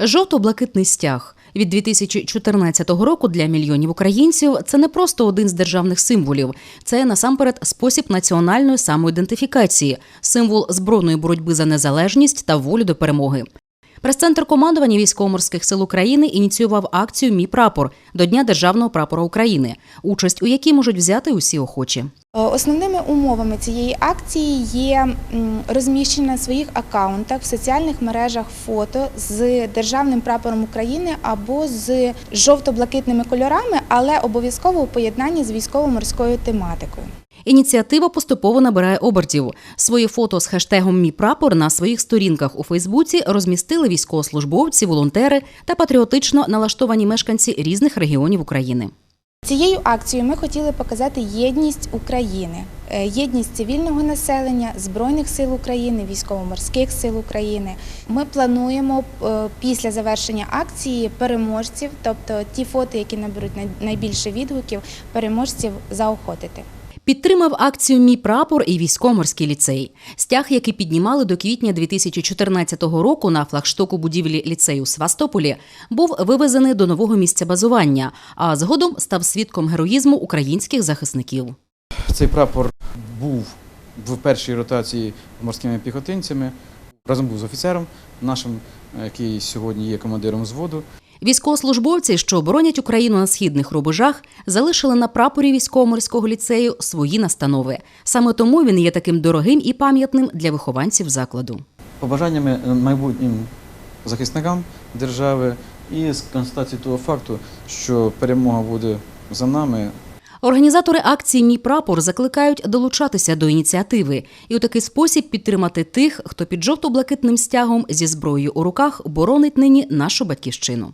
Жовто-блакитний стяг від 2014 року для мільйонів українців це не просто один з державних символів, це насамперед спосіб національної самоідентифікації, символ збройної боротьби за незалежність та волю до перемоги. Прес-центр командування військово-морських сил України ініціював акцію Мій прапор до Дня державного прапора України, участь у якій можуть взяти усі охочі. Е, Основними умовами цієї акції є розміщення на своїх акаунтах в соціальних мережах фото з державним прапором України або з жовто-блакитними кольорами, але обов'язково у поєднанні з військово-морською тематикою. Ініціатива поступово набирає обертів. Свої фото з хештегом Мій прапор на своїх сторінках у Фейсбуці розмістили військовослужбовці, волонтери та патріотично налаштовані мешканці різних регіонів України. Цією акцією ми хотіли показати єдність України, е, єдність цивільного населення, Збройних сил України, військово-морських сил України. Ми плануємо е, після завершення акції переможців, тобто ті фото, які наберуть найбільше відгуків, переможців заохотити. Підтримав акцію Мій прапор і військово-морський ліцей. Стяг, який піднімали до квітня 2014 року на флагштоку будівлі ліцею Свастополі, був вивезений до нового місця базування, а згодом став свідком героїзму українських захисників. Цей прапор був в першій ротації морськими піхотинцями. Разом був з офіцером нашим, який сьогодні є командиром взводу. Військовослужбовці, що боронять Україну на східних рубежах, залишили на прапорі військово-морського ліцею свої настанови. Саме тому він є таким дорогим і пам'ятним для вихованців закладу. Побажаннями майбутнім захисникам держави і з констатації того факту, що перемога буде за нами, Організатори акції Мій прапор закликають долучатися до ініціативи і у такий спосіб підтримати тих, хто під жовто-блакитним стягом зі зброєю у руках боронить нині нашу батьківщину.